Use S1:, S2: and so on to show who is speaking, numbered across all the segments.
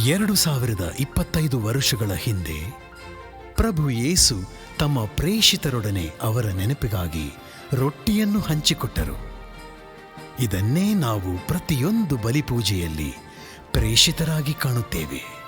S1: ಎರಡು ಸಾವಿರದ ಇಪ್ಪತ್ತೈದು ವರ್ಷಗಳ ಹಿಂದೆ ಪ್ರಭು ಯೇಸು ತಮ್ಮ ಪ್ರೇಷಿತರೊಡನೆ ಅವರ ನೆನಪಿಗಾಗಿ ರೊಟ್ಟಿಯನ್ನು ಹಂಚಿಕೊಟ್ಟರು. ಇದನ್ನೇ ನಾವು ಪ್ರತಿಯೊಂದು ಬಲಿಪೂಜೆಯಲ್ಲಿ ಪ್ರೇಷಿತರಾಗಿ ಕಾಣುತ್ತೇವೆ.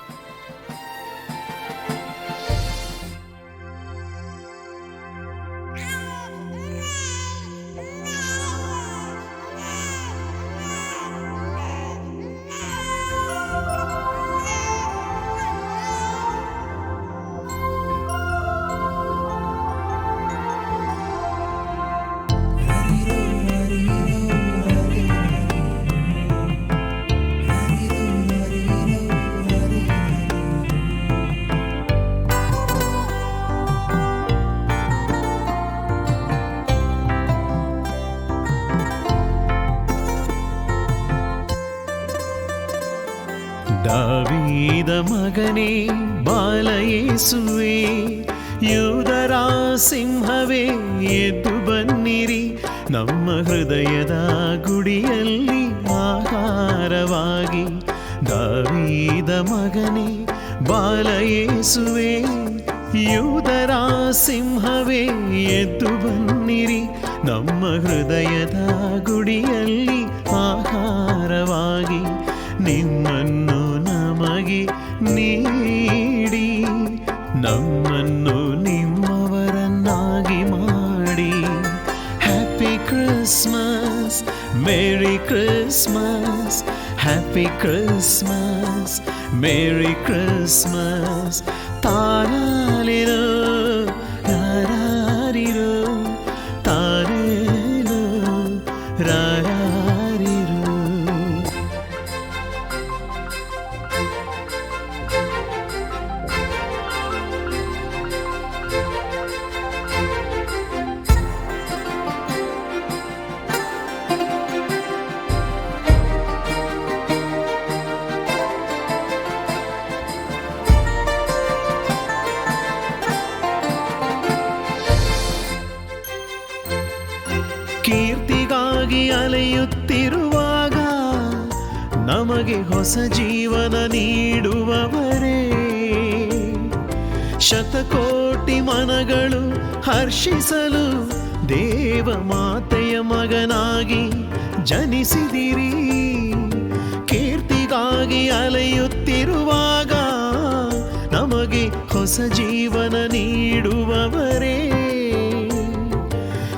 S2: ದಾವೀದ ಮಗನೇ, ಬಾಲಯೇಸುವೆ, ಯೋಧರ ಸಿಂಹವೇ, ಎದ್ದು ಬನ್ನಿರಿ. ನಮ್ಮ ಹೃದಯದ ಗುಡಿಯಲ್ಲಿ ಆಹಾರವಾಗಿ, ದಾವೀದ ಮಗನೇ, ಬಾಲಯೇಸುವೆ, ಯೋಧರ ಸಿಂಹವೇ, ಎದ್ದು ಬನ್ನಿರಿ. ನಮ್ಮ ಹೃದಯದ ಗುಡಿಯಲ್ಲಿ ಆಹಾರವಾಗಿ, ನಿಮ್ಮನ್ನು ನಮಗೆ ನೀಡಿ ನಮ್ಮನ್ನು ನಿಮ್ಮವರನ್ನಾಗಿ ಮಾಡಿ happy Christmas merry Christmas happy Christmas merry Christmas ತಾರಾಲಿರೋ ಅಲೆಯುತ್ತಿರುವಾಗ ನಮಗೆ ಹೊಸ ಜೀವನ ನೀಡುವವರೇ. ಶತಕೋಟಿ ಮನಗಳು ಹರ್ಷಿಸಲು ದೇವ ಮಾತೆಯ ಮಗನಾಗಿ ಜನಿಸಿದಿರಿ. ಕೀರ್ತಿಗಾಗಿ ಅಲೆಯುತ್ತಿರುವಾಗ ನಮಗೆ ಹೊಸ ಜೀವನ ನೀಡುವವರೇ.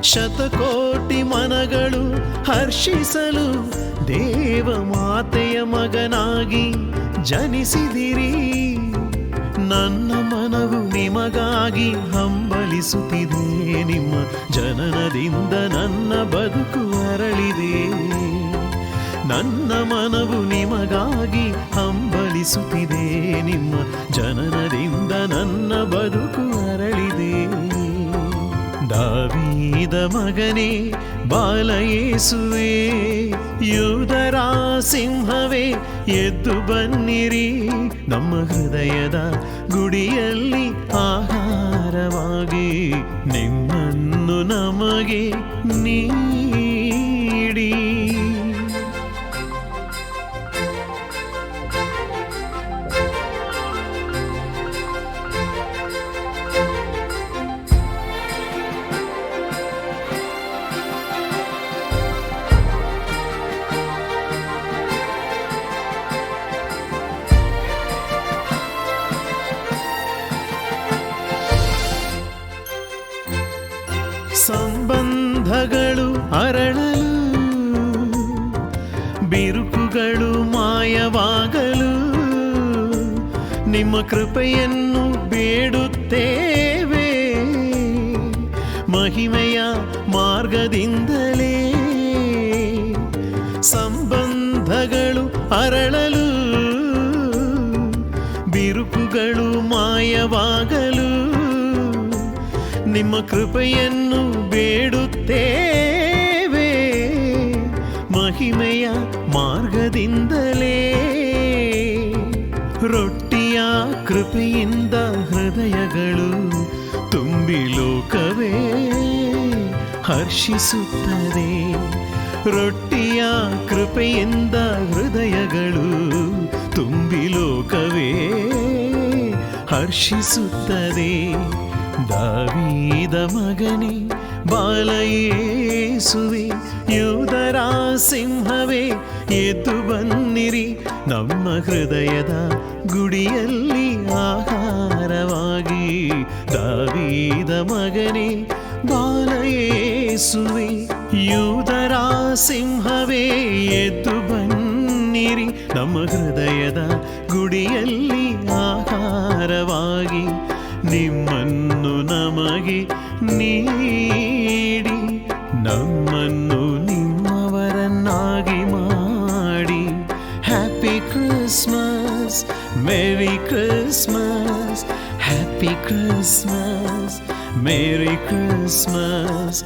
S2: ಶತಕೋಟಿ ಮನಗಳು ಹರ್ಷಿಸಲು ದೇವ ಮಾತೆಯ ಮಗನಾಗಿ ಜನಿಸಿದಿರಿ. ನನ್ನ ಮನವು ನಿಮಗಾಗಿ ಹಂಬಲಿಸುತ್ತಿದೆ. ನಿಮ್ಮ ಜನನದಿಂದ ನನ್ನ ಬದುಕು ಅರಳಿದೆ. ನನ್ನ ಮನವು ನಿಮಗಾಗಿ ಹಂಬಲಿಸುತ್ತಿದೆ. ನಿಮ್ಮ ಜನನದಿಂದ ನನ್ನ ಬದುಕು ಅರಳಿದೆ. ದಾವೀದ ಮಗನೇ ಬಾಲಯೇಸುವೆ ಯೋಧರ ಸಿಂಹವೇ ಎದ್ದು ಬನ್ನಿರಿ. ನಮ್ಮ ಹೃದಯದ ಗುಡಿಯಲ್ಲಿ ಆಹಾರವಾಗಿ ನಿಮ್ಮನ್ನು ನಮಗೆ ನೀಡಿ ಅರಳಲು ಬಿರುಕುಗಳು ಮಾಯವಾಗಲು, ನಿಮ್ಮ ಕೃಪೆಯನ್ನು ಬೇಡುತ್ತೇವೆ. ಮಹಿಮೆಯ ಮಾರ್ಗದಿಂದಲೇ ಸಂಬಂಧಗಳು ಅರಳಲು, ಬಿರುಕುಗಳು ಮಾಯವಾಗಲು, ನಿಮ್ಮ ಕೃಪೆಯನ್ನು ಬೇಡುತ್ತೇವೆ. ಮಹಿಮೆಯ ಮಾರ್ಗದಿಂದಲೇ. ರೊಟ್ಟಿಯ ಕೃಪೆಯಿಂದ ಹೃದಯಗಳು ತುಂಬಿ ಲೋಕವೇ ಹರ್ಷಿಸುತ್ತದೆ. ರೊಟ್ಟಿಯ ಕೃಪೆಯಿಂದ ಹೃದಯಗಳು ತುಂಬಿ ಲೋಕವೇ ಹರ್ಷಿಸುತ್ತದೆ. ದಾವೀದ ಮಗನೇ ಬಾಲಯೇಸುವೆ ಯೂದರ ಸಿಂಹವೇ, ಎದ್ದು ಬನ್ನಿರಿ. ನಮ್ಮ ಹೃದಯದ ಗುಡಿಯಲ್ಲಿ ಆಹಾರವಾಗಿ, ದಾವೀದ ಮಗನೇ ಬಾಲಯೇಸುವೆ ಯೂದರ ಸಿಂಹವೇ, ಎದ್ದು ಬನ್ನಿರಿ. ನಮ್ಮ ಹೃದಯದ ಗುಡಿಯಲ್ಲಿ ಆಹಾರವಾಗಿ, ನಿಮ್ಮನ್ನು ನಮಗೆ ನೀಡಿ, ನಮ್ಮನ್ನು Christmas merry Christmas happy Christmas merry Christmas